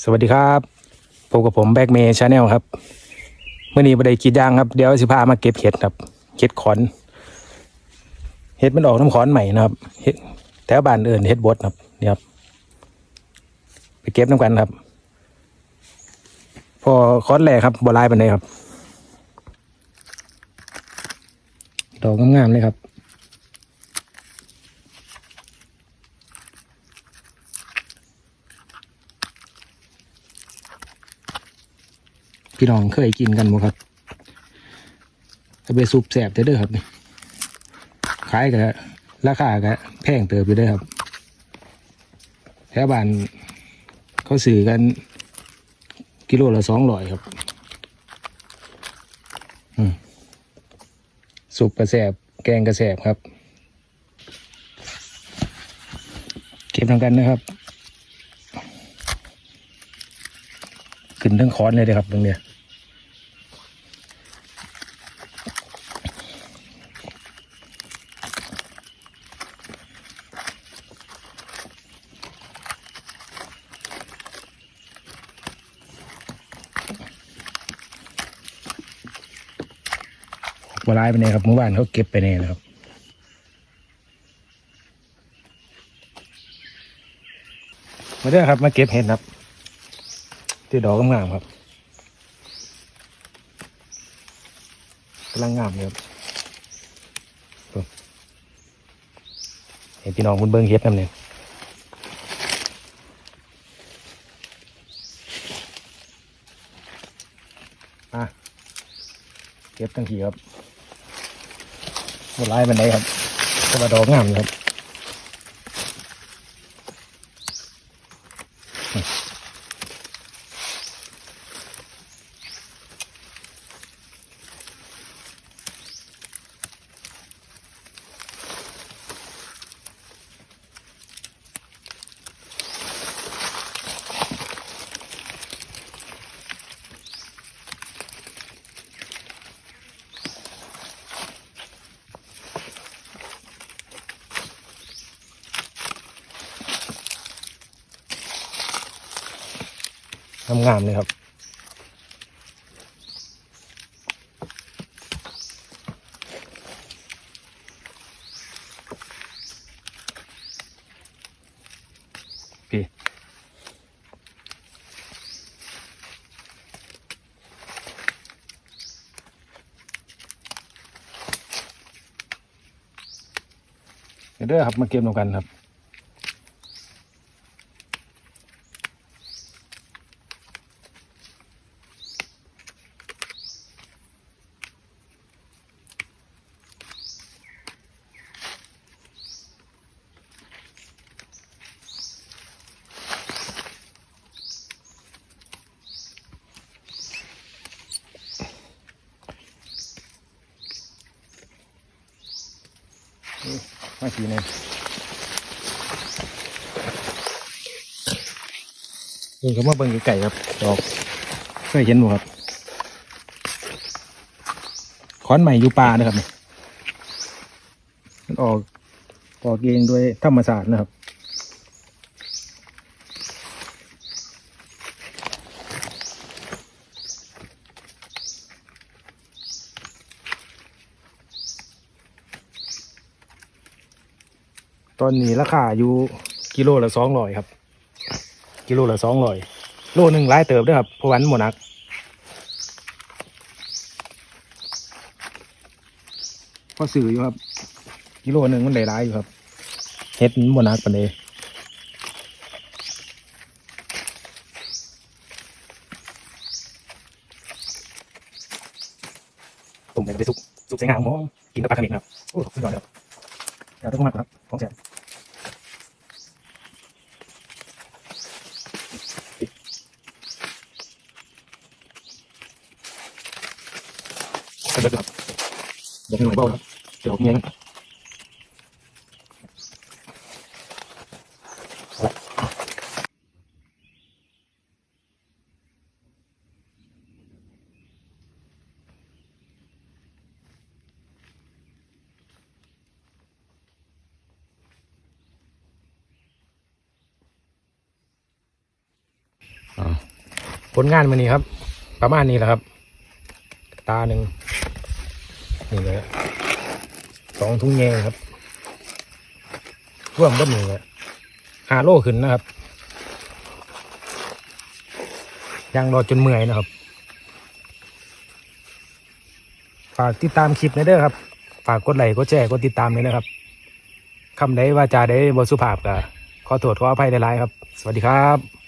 สวัสดีครับพบกับผมแบ็กเมย์ชาแนลครับเมื่อนี้บัไดกรีดยางครับ เดี๋ยวสิพามาเก็บเห็ดครับเห็ดขอน เห็ดมันออกน้ำขอนใหม่นะครับเห็ดแถวบ้านเอื่นเห็ดบดครับนี่ครับไปเก็บน้ำกันครับ พอขอนแหลกครับบัวลายปันไดครับดอกงามๆเลยครับ พี่น้องเคยกินกันบ่ครับถ้าไปซุปแสบเด้อครับนี่ขายกับราคากับแพงเติบอยู่เด้อครับแถวบ้านเขาซื้อกันกิโลละสองร้อยครับอืมสุปกระแสบแกงกระแสบครับ เก็บทำกันนะครับ ขึ้นทั้งคอนเลยเลยครับตรงเนี้ย บลายไปเนี่ยครับเมื่อวานเขาเก็บไปเนี่ยนะครับมาเด้อครับ มาเก็บเห็ดครับ ที่ดอกงามๆครับกำลังงามเลยครับเห็นพี่น้องคุณเบิ้งเฮ็ดนำเนี่ย อะเก็บตั้งทีครับบนไล่บันไดครับกระบาดอกงามอยู่ครับ งามๆเลยครับพี่เดี๋ยวเด้อครับมาเก็บนำกันครับ มาขี่เนี่ยเบิ่งเขามาเบิ่งไก่ครับดอกเคยเห็นบ่ครับขอนใหม่อยู่ป่านะครับนี่มันออกออกเองโดยธรรมศาสตร์นะครับ ตอนนี้ราคาอยู่กิโลละสองร้อยครับ กิโลละสองร้อยโลหนึ่งหลายเติบเด้วยครับเพราะวามันหมดนักพอสื่ออยู่ครับ กิโลหนึ่งมันได้ร้ายอยู่ครับเฮ็ดมันหมดนักปานเดตุ่มไปสุกสุกใส่งามหมอกินกับปลาขมิ้นครับโอ้สุดยอดเลยครับเดี๋ยวต้องมาครับ ของแซ่บเดี๋ยวครับเดี๋ยวให้หน่อยเบาครับเดี๋ยวผมเงี้ย ผลงานมันนี้ครับ ประมาณนี้แหละครับ ตาหนึ่งนี่เลยสองทุ่งแงครับร่วมก็มีเลยหาโลขึ้นนะครับยางรอจนเมื่อยนะครับฝากติดตามคลิปหนะเด้อครับ ฝากกดไลค์กดแชร์กดติดตามเลยนะครับคำใดว่าจาได้บสุภาพก็ขอโทษขออภัยหลายๆครับ สวัสดีครับ